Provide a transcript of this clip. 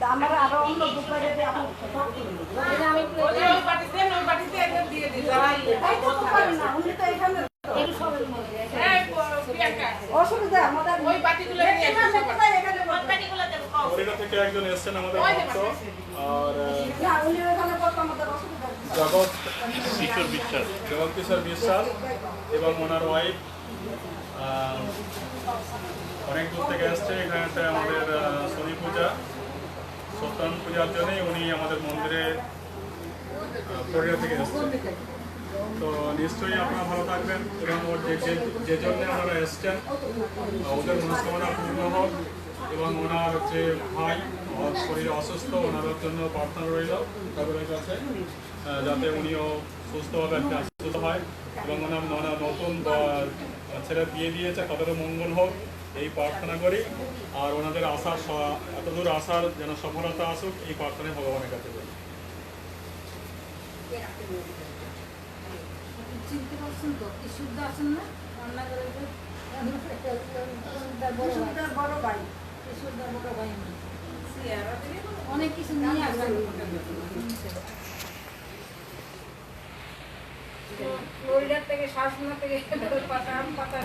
তা আমার আরও অন্য আপনি একদম দিয়ে দিই যাই তাই তো পারেন না উনি তো এখানে অসুবিধা আমাদের এখানে থেকে একজন এসেছেন আমাদের আর না জগৎ কিশোর বিশ্বাস জগৎ কিশোর এবং ওনার ওয়াইফ অনেক দূর থেকে এসছে এখানেতে আমাদের সত্যনারায়ণ পূজার জন্যই উনি আমাদের মন্দিরে আহ, থেকে এসছে তো নিশ্চয়ই আপনারা ভালো থাকবেন এবং ওর যে যে- জন্য ওনারা এসছেন ওদের মনস্কামনা পূর্ণ হোক এবং ওনার যে ভাই শরীর অসুস্থ ওনার জন্য প্রার্থনা রইল ঠাকুরের কাছে যাতে উনিও সুস্থভাবে সুস্থ হয় এবং ওনার নতুন ছেলে বিয়ে দিয়েছে তাদেরও মঙ্গল হোক। এই প্রার্থনা করি, আর ওনাদের আসার এতদূর আসার যেন সফলতা আসুক, এই প্রার্থনায় ভগবানের কাছে দিবি অনেক কিছু নিয়ে আসেন থেকে শাসনা থেকে পাতা পাতা